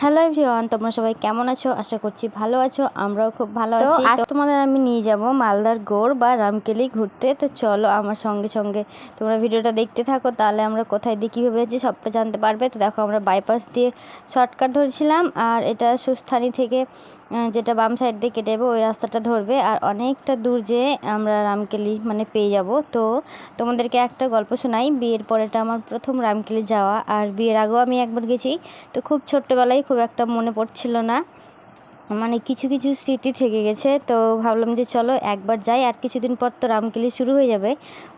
Hello everyone তোমরা সবাই কেমন আছো? আশা করছি ভালো আছো আমরাও খুব ভালো আছি। আজ তোমাদের আমি নিয়ে যাব মালদার গোড় বা রামকেলি ঘুরতে। তো চলো আমার সঙ্গে সঙ্গে তোমরা ভিডিওটা দেখতে থাকো তাহলে আমরা কোথায় দিয়ে কীভাবে যাচ্ছি সবটা জানতে পারবে। তো দেখো আমরা বাইপাস দিয়ে শর্টকাট ধরেছিলাম আর এটা সুস্থানি থেকে যেটা বাম সাইড দিয়ে কেটে যাবে ওই রাস্তাটা ধরবে। আর অনেকটা দূর যেয়ে আমরা রামকেলি মানে পেয়ে যাব। তো তোমাদেরকে একটা গল্প শোনাই বিয়ের পরেটা আমার প্রথম রামকেলি যাওয়া আর বিয়ের আগেও আমি একবার গেছি। তো খুব ছোট্টবেলায় খুব একটা মনে পড়ছিল না। মানে কিছু কিছু স্মৃতি থেকে গেছে। তো ভাবলাম যে চলো একবার যাই। আর কিছুদিন পর তো রামকেলি শুরু হয়ে যাবে।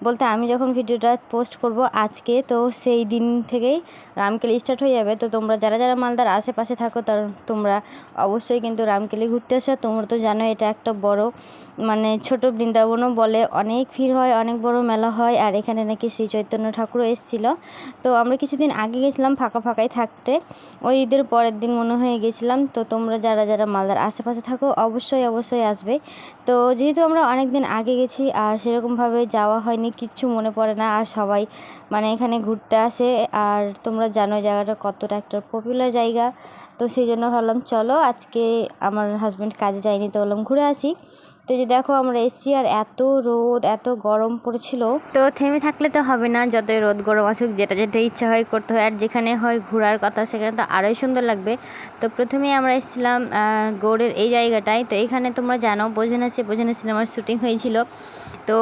বলতে আমি যখন ভিডিওটা পোস্ট করব আজকে, তো সেই দিন থেকেই রামকেলি স্টার্ট হয়ে যাবে। তো তোমরা যারা যারা মালদার আশেপাশে থাকো, তার, তোমরা অবশ্যই কিন্তু রামকেলি ঘুরতে আসো তোমরা তো জানো এটা একটা বড় মানে ছোট বৃন্দাবনও বলে। অনেক ভিড় হয়, অনেক বড় মেলা হয়। আর এখানে নাকি শ্রী চৈতন্য ঠাকুরও এসেছিল। তো আমরা কিছুদিন আগে গেছিলাম ফাঁকা ফাঁকাই থাকতে। ওই ঈদের পরের দিন মনে হয়ে গেছিলাম। তো তোমরা যারা যারা মালদার আশেপাশে থাকো, অবশ্যই অবশ্যই আসবে। তো যেহেতু আমরা অনেক দিন আগে গেছি, আর সেরকমভাবে যাওয়া হয়নি, কিচ্ছু মনে পড়ে না, আর সবাই মানে এখানে ঘুরতে আসে, আর তোমরা জানো জায়গাটা কতটা একটা পপুলার জায়গা। তো সেই জন্য ভাবলাম, চলো আজকে আমার হাজব্যান্ড কাজে যায়নি, তো বললাম ঘুরে আসি। তো যে দেখো, আমরা এসছি আর এত রোদ, এত গরম পড়েছিল। তো থেমে থাকলে তো হবে না, যতই রোদ গরম আসুক, যেটা যেটা ইচ্ছা হয় করতে হয়। আর যেখানে হয় ঘোরার কথা, সেখানে তো আরোই সুন্দর লাগবে। তো প্রথমেই আমরা এসেছিলাম গৌড়ের এই জায়গাটায়। তো এখানে তোমরা জানো, বোঝানো সে বোঝানো সিনেমার শুটিং হয়েছিল। তো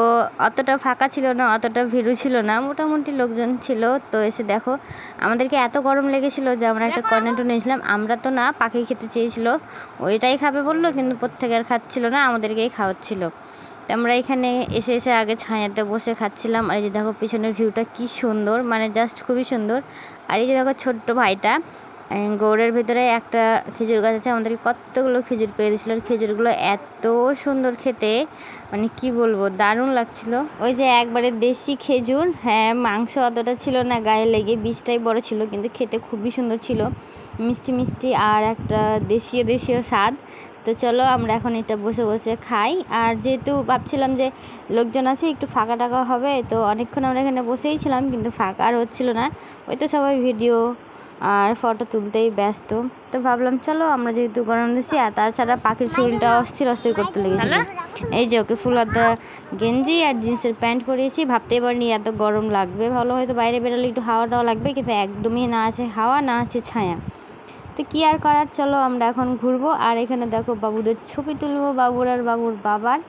অতটা ফাঁকা ছিল না, অতটা ভিড়ও ছিল না, মোটামুটি লোকজন ছিল। তো এসে দেখো, আমাদেরকে এত গরম লেগেছিল যে আমরা একটা কর্নেটো নিয়েছিলাম আমরা তো না পাখি খেতে চেয়েছিল। ওইটাই খাবে বলল, কিন্তু প্রত্যেকের খাচ্ছিল না আমাদেরকেই খাওয়াচ্ছিল তো আমরা এখানে এসে এসে আগে ছায়াতে বসে খাচ্ছিলাম। আর এই যে দেখো পিছনের ভিউটা কি সুন্দর মানে জাস্ট খুবই সুন্দর। আর এই যে দেখো ছোট্ট ভাইটা গৌড়ের ভিতরে একটা খেজুর গাছ আছে, আমাদেরকে কতগুলো খেজুর পেয়ে দিয়েছিল। আর খেজুরগুলো এত সুন্দর খেতে মানে কি বলব, দারুণ লাগছিল। ওই যে একবারে দেশি খেজুর হ্যাঁ মাংস অতটা ছিল না, গায়ে লেগে বীজটাই বড় ছিল, কিন্তু খেতে খুবই সুন্দর ছিল। মিষ্টি মিষ্টি আর একটা দেশীয় দেশীয় স্বাদ। তো চলো আমরা এখন এটা বসে বসে খাই। আর যেহেতু ভাবছিলাম যে লোকজন আছে, একটু ফাঁকা টাকা হবে, তো অনেকক্ষণ আমরা এখানে বসেই ছিলাম, কিন্তু ফাঁকা আর হচ্ছিল না। ওই তো সবাই ভিডিও আর ফটো তুলতেই ব্যস্ত। তো ভাবলাম চলো আমরা যেহেতু গরম দিচ্ছি আর তাছাড়া পাখির শরীরটা অস্থির অস্থির করতে লেগেছিল। এই যে ওকে ফুল আদা গেঞ্জি আর জিন্সের প্যান্ট পরিয়েছি ভাবতেই পারিনি এত গরম লাগবে। ভালো হয়তো বাইরে বেরোলে একটু হাওয়া টাওয়া লাগবে, কিন্তু একদমই না আছে হাওয়া, না আছে ছায়া। তো কি আর করার? চলো আমরা এখন ঘুরবো। আর এখানে দেখো বাবুদের ছবি তুলবো, বাবুর আর বাবুর বাবার।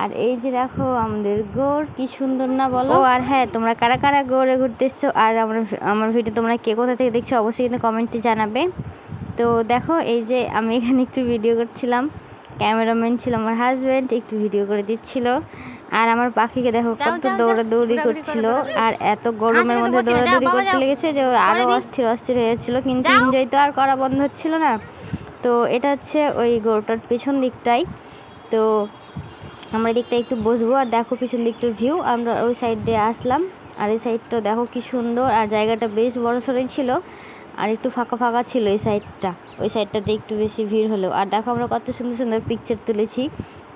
আর এই যে দেখো আমাদের গোড় কি সুন্দর না বলো? আর হ্যাঁ তোমরা কারা কারা গোড়ে ঘুরতে এসছো? আর আমার আমার ভিডিও তোমরা কে কোথা থেকে দেখছ অবশ্যই কিন্তু কমেন্টে জানাবে। তো দেখো, এই যে আমি এখানে একটু ভিডিও করছিলাম। ক্যামেরাম্যান ছিল আমার হাজব্যান্ড একটু ভিডিও করে দিচ্ছিল। আর আমার পাখিকে দেখো কত দৌড়াদৌড়ি করছিল। আর এত গরমের মধ্যে দৌড়াদৌড়ি করতে লেগেছে যে আরও আরও অস্থির অস্থির হয়েছিল কিন্তু এনজয় তো আর করা বন্ধ হচ্ছিল না। তো এটা হচ্ছে ওই গরুটার পেছন দিকটাই। তো আমরা দিকটা একটু বসবো আর দেখো পিছন দিকটার ভিউ আমরা ওই সাইড দিয়ে আসলাম। আর এই সাইডটা দেখো কি সুন্দর। আর জায়গাটা বেশ বড় সড়ই ছিল। আর একটু ফাঁকা ফাঁকা ছিল এই সাইডটা ওই সাইডটাতে একটু বেশি ভিড় হলো। আর দেখো আমরা কত সুন্দর সুন্দর পিকচার তুলেছি।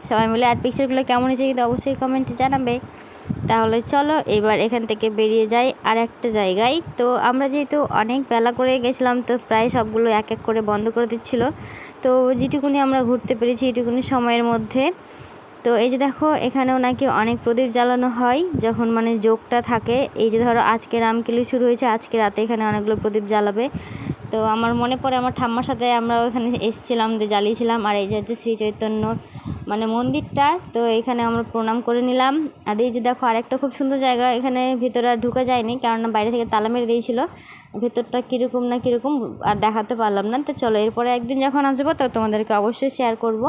সবাই মিলে আর পিকচারগুলো কেমন হয়েছে কিন্তু অবশ্যই কমেন্টে জানাবে। তাহলে চলো এবার এখান থেকে বেরিয়ে যাই আর একটা জায়গায়। তো আমরা যেহেতু অনেক বেলা করে গেছিলাম, তো প্রায় সবগুলো এক এক করে বন্ধ করে দিচ্ছিল। তো যেটুকুনি আমরা ঘুরতে পেরেছি এটুকুনি সময়ের মধ্যে। তো এই যে দেখো, এখানেও নাকি অনেক প্রদীপ জ্বালানো হয়, যখন মানে যোগটা থাকে। এই যে ধরো, আজকে রামকেলি শুরু হয়েছে, আজকে রাতে এখানে অনেকগুলো প্রদীপ জ্বালাবে। তো আমার মনে পড়ে, আমার ঠাম্মার সাথে আমরা ওখানে এসেছিলাম, যে জ্বালিয়েছিলাম, আর এই যে হচ্ছে শ্রী চৈতন্য মানে মন্দিরটা। তো এখানে আমরা প্রণাম করে নিলাম। আর এই যে দেখো, আরেকটা খুব সুন্দর জায়গা, এখানে ভিতরে আর ঢুকা যায়নি, কেননা বাইরে থেকে তালা মেরে দিয়েছিল। ভেতরটা কীরকম না কীরকম, আর দেখাতে পারলাম না। তো চলো, এরপরে একদিন যখন আসব, তো তোমাদেরকে অবশ্যই শেয়ার করব।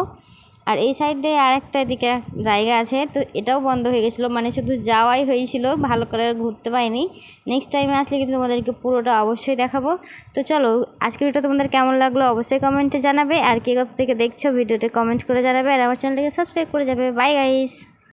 আর এই সাইডে আর একটা এদিকে জায়গা আছে, তো এটাও বন্ধ হয়ে গেছিল। মানে শুধু যাওয়াই হয়েছিল, ভালো করে ঘুরতে পাইনি নেক্সট টাইমে আসলে কিন্তু তোমাদেরকে পুরোটা অবশ্যই দেখাবো। তো চলো আজকের ভিডিওটা তোমাদের কেমন লাগল অবশ্যই কমেন্টে জানাবে। আর কে কোথা থেকে দেখছ ভিডিওতে কমেন্ট করে জানাবে। আর আমার চ্যানেলটাকে সাবস্ক্রাইব করে যাবে। Bye guys